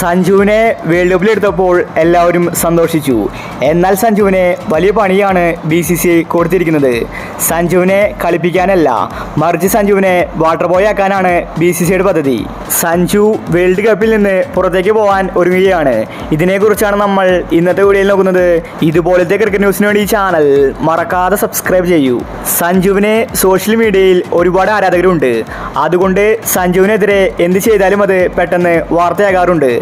സഞ്ജുവിനെ വേൾഡ് കപ്പിൽ എടുത്തപ്പോൾ എല്ലാവരും സന്തോഷിച്ചു. എന്നാൽ സഞ്ജുവിനെ വലിയ പണിയാണ് ബി സി സി കൊടുത്തിരിക്കുന്നത്. സഞ്ജുവിനെ കളിപ്പിക്കാനല്ല മറിച്ച് സഞ്ജുവിനെ വാട്ടർ ബോയ് ആക്കാനാണ് ബി സി സിയുടെ പദ്ധതി. സഞ്ജു വേൾഡ് കപ്പിൽ നിന്ന് പുറത്തേക്ക് പോകാൻ ഒരുങ്ങുകയാണ്. ഇതിനെക്കുറിച്ചാണ് നമ്മൾ ഇന്നത്തെ വീഡിയോയിൽ നോക്കുന്നത്. ഇതുപോലത്തെ ക്രിക്കറ്റ് ന്യൂസിന് വേണ്ടി ഈ ചാനൽ മറക്കാതെ സബ്സ്ക്രൈബ് ചെയ്യൂ. സഞ്ജുവിനെ സോഷ്യൽ മീഡിയയിൽ ഒരുപാട് ആരാധകരുണ്ട്. അതുകൊണ്ട് സഞ്ജുവിനെതിരെ എന്ത് ചെയ്താലും അത് പെട്ടെന്ന് വാർത്തയാകാറുണ്ട്.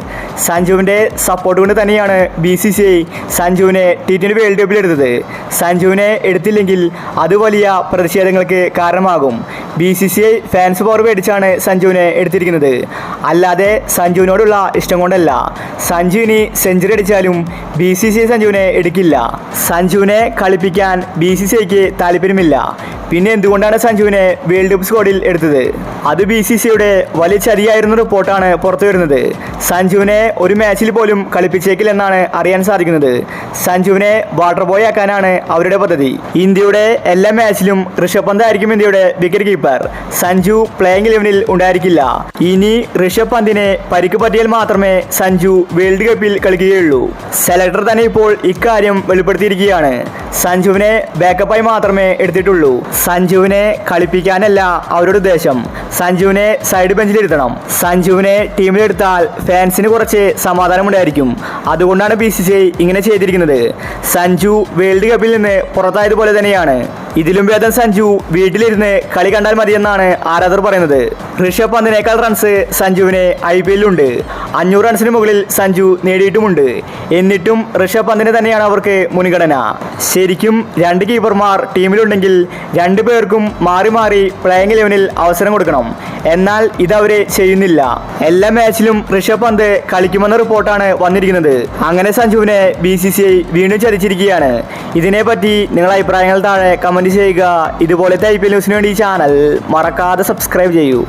സഞ്ജുവിന്റെ സപ്പോർട്ട് കൊണ്ട് തന്നെയാണ് ബി സി സി ഐ സഞ്ജുവിനെ ടി ട്വന്റി വേൾഡ് കപ്പിൽ എടുത്തത്. സഞ്ജുവിനെ എടുത്തില്ലെങ്കിൽ അത് വലിയ പ്രതിഷേധങ്ങൾക്ക് കാരണമാകും. B C C I fans power മേടിച്ചാണ് സഞ്ജുവിനെ എടുത്തിരിക്കുന്നത്. അല്ലാതെ സഞ്ജുവിനോടുള്ള ഇഷ്ടം കൊണ്ടല്ല. സഞ്ജു ഇനി സെഞ്ചുറി അടിച്ചാലും ബി സി സി ഐ സഞ്ജുവിനെ എടുക്കില്ല. സഞ്ജുവിനെ കളിപ്പിക്കാൻ ബി സി സി ഐക്ക് താല്പര്യമില്ല. പിന്നെ എന്തുകൊണ്ടാണ് സഞ്ജുവിനെ വേൾഡ് കപ്പ് സ്ക്വാഡിൽ എടുത്തത്? അത് ബി സി സിയുടെ വലിയ ചതിയായിരുന്ന റിപ്പോർട്ടാണ് പുറത്തു വരുന്നത് സഞ്ജുവിനെ ഒരു മാച്ചിൽ പോലും കളിപ്പിച്ചേക്കില്ലെന്നാണ് അറിയാൻ സാധിക്കുന്നത്. സഞ്ജുവിനെ വാട്ടർ ബോയ് ആക്കാനാണ് അവരുടെ പദ്ധതി. ഇന്ത്യയുടെ എല്ലാ മാച്ചിലും ഋഷഭ് പന്ത് ആയിരിക്കും ഇന്ത്യയുടെ വിക്കറ്റ് കീപ്പർ സഞ്ജു പ്ലേയിങ് ഇലവനിൽ ഉണ്ടായിരിക്കില്ല. ഇനി ഋഷഭ് പന്തിനെ പരിക്ക് പറ്റിയാൽ മാത്രമേ സഞ്ജു വേൾഡ് കപ്പിൽ കളിക്കുകയുള്ളൂ. സെലക്ടർ തന്നെ ഇപ്പോൾ ഇക്കാര്യം വെളിപ്പെടുത്തിയിരിക്കുകയാണ്. സഞ്ജുവിനെ ബാക്കപ്പായി മാത്രമേ എടുത്തിട്ടുള്ളൂ. സഞ്ജുവിനെ കളിപ്പിക്കാനല്ല അവരുടെ ഉദ്ദേശം. സഞ്ജുവിനെ സൈഡ് ബെഞ്ചിലിരുത്തണം സഞ്ജുവിനെ ടീമിലെടുത്താൽ ഫാൻസിന് കുറച്ച് സമാധാനമുണ്ടായിരിക്കും. അതുകൊണ്ടാണ് ബി സി സി ഐ ഇങ്ങനെ ചെയ്തിരിക്കുന്നത്. സഞ്ജു വേൾഡ് കപ്പിൽ നിന്ന് പുറത്തായതുപോലെ തന്നെയാണ്. ഇതിലും ഭേദം സഞ്ജു വീട്ടിലിരുന്ന് കളി കണ്ടാൽ മതിയെന്നാണ് ആരാധർ പറയുന്നത്. ഋഷഭ് പന്തിനേക്കാൾ റൺസ് സഞ്ജുവിന് ഐ പി എല്ലിലുണ്ട് അഞ്ഞൂറ് റൺസിന് മുകളിൽ സഞ്ജു നേടിയിട്ടുമുണ്ട്. എന്നിട്ടും ഋഷഭ് പന്തിന് തന്നെയാണ് അവർക്ക് മുൻഗണന. ശരിക്കും രണ്ട് കീപ്പർമാർ ടീമിലുണ്ടെങ്കിൽ രണ്ടു പേർക്കും മാറി മാറി പ്ലേയിങ് ഇലവനിൽ അവസരം കൊടുക്കണം. എന്നാൽ ഇതവരെ ചെയ്യുന്നില്ല. എല്ലാ മാച്ചിലും ഋഷഭ് പന്ത് കളിക്കുമെന്ന റിപ്പോർട്ടാണ് വന്നിരിക്കുന്നത്. അങ്ങനെ സഞ്ജുവിനെ ബി സി സി ഐ വീണ്ടും ചതിച്ചിരിക്കുകയാണ്. ഇതിനെപ്പറ്റി നിങ്ങളുടെ അഭിപ്രായങ്ങൾ താഴെ കമന്റ് ചെയ്യുക. ഇതുപോലത്തെ ഐ പി എൽ ന്യൂസിന് വേണ്ടി ഈ ചാനൽ മറക്കാതെ സബ്സ്ക്രൈബ് ചെയ്യൂ.